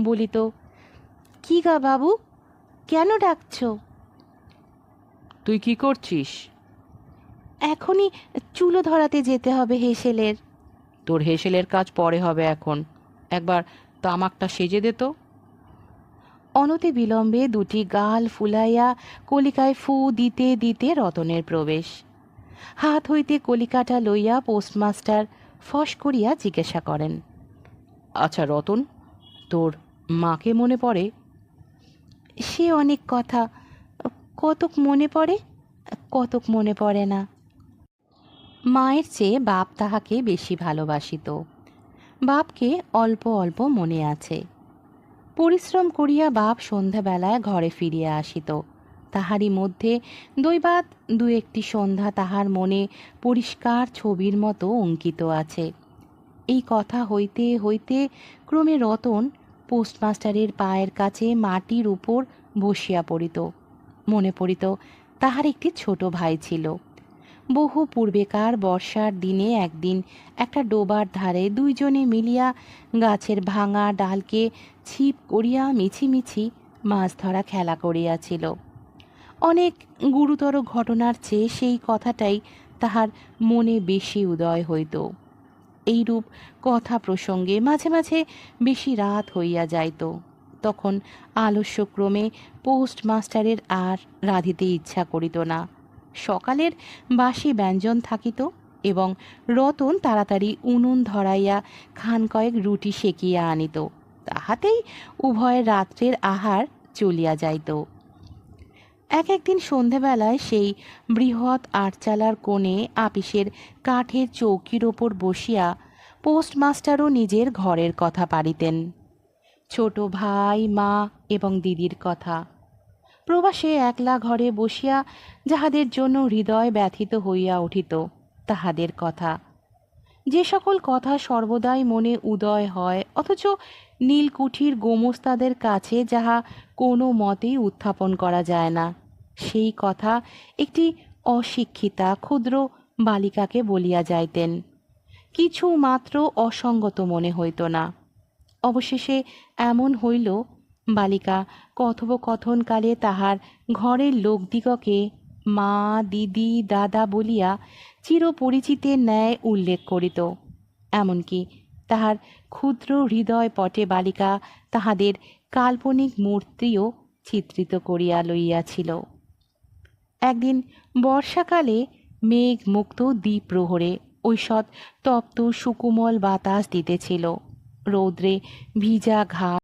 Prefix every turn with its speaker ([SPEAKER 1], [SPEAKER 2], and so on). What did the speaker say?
[SPEAKER 1] বলিত কি গা বাবু? কেন ডাকছো?
[SPEAKER 2] তুই কি করছিস?
[SPEAKER 1] এখনই চুলো ধরাতে যেতে হবে হেসেলের।
[SPEAKER 2] তোর হেসেলের কাজ পরে হবে এখন। একবার তামাকটা সেজে দে তো।
[SPEAKER 1] অনতি বিলম্বে দুটি গাল ফুলাইয়া কলিকায় ফু দিতে দিতে রতনের প্রবেশ। হাত হইতে কলিকাটা লইয়া পোস্টমাস্টার ফস করিয়া জিজ্ঞাসা করেন
[SPEAKER 2] আচ্ছা রতন তোর মাকে মনে পড়ে?
[SPEAKER 1] সে অনেক কথা। কতক মনে পড়ে, কতক মনে পড়ে না। মায়ের চেয়ে বাপ তাহাকে বেশি ভালোবাসিত। বাপকে অল্প অল্প মনে আছে। পরিশ্রম করিয়া বাপ সন্ধ্যাবেলায় ঘরে ফিরিয়া আসিত। তাহারই মধ্যে দৈবাত দু একটি সন্ধ্যা তাহার মনে পরিষ্কার ছবির মতো অঙ্কিত আছে। এই কথা হইতে হইতে ক্রমে রতন পোস্টমাস্টারের পায়ের কাছে মাটির উপর বসিয়া পড়িত। মনে পড়িত, তাহার একটি ছোট ভাই ছিল। বহু পূর্বেকার বর্ষার দিনে একদিন একটা ডোবার ধারে দুইজনে মিলিয়া গাছের ভাঙা ডালকে ছিপ করিয়া মিছিমিছি মাছ ধরা খেলা করিয়াছিল। অনেক গুরুতর ঘটনার চেয়ে সেই কথাটাই তাহার মনে বেশি উদয় হইত। এইরূপ কথা প্রসঙ্গে মাঝে মাঝে বেশি রাত হইয়া যাইত। তখন আলস্যক্রমে পোস্টমাস্টারের আর রাঁধিতে ইচ্ছা করিত না। সকালের বাসি ব্যঞ্জন থাকিত এবং রতন তাড়াতাড়ি উনুন ধরাইয়া খান কয়েক রুটি সেকিয়া আনিত। তাহাতেই উভয়ের রাত্রের আহার চলিয়া যাইত। এক একদিন সন্ধেবেলায় সেই বৃহৎ আটচালার কোণে আপিসের কাঠের চৌকির ওপর বসিয়া পোস্টমাস্টারও নিজের ঘরের কথা পারিতেন। ছোট ভাই, মা এবং দিদির কথা। প্রবাসে একলা ঘরে বসিয়া যাহাদের জন্য হৃদয় ব্যথিত হইয়া উঠিত, তাহাদের কথা। যে সকল কথা সর্বদাই মনে উদয় হয়, অথচ নীলকুঠির গোমস্তাদের কাছে যাহা কোনো মতেই উত্থাপন করা যায় না, সেই কথা একটি অশিক্ষিতা ক্ষুদ্র বালিকাকে বলিয়া যাইতেন। কিছু মাত্র অসঙ্গত মনে হইত না। অবশেষে এমন হইল, বালিকা কথোপকথনকালে তাহার ঘরের লোকদিগকে মা, দিদি, দাদা বলিয়া চিরপরিচিতের ন্যায় উল্লেখ করিত। এমনকি তাহার ক্ষুদ্র হৃদয় পটে বালিকা তাহাদের কাল্পনিক মূর্তিও চিত্রিত করিয়া লইয়াছিল। একদিন বর্ষাকালে মেঘ মুক্ত দ্বীপ প্রহরে ঐষৎ তপ্ত সুকুমল বাতাস দিতেছিল। রৌদ্রে ভিজা ঘাস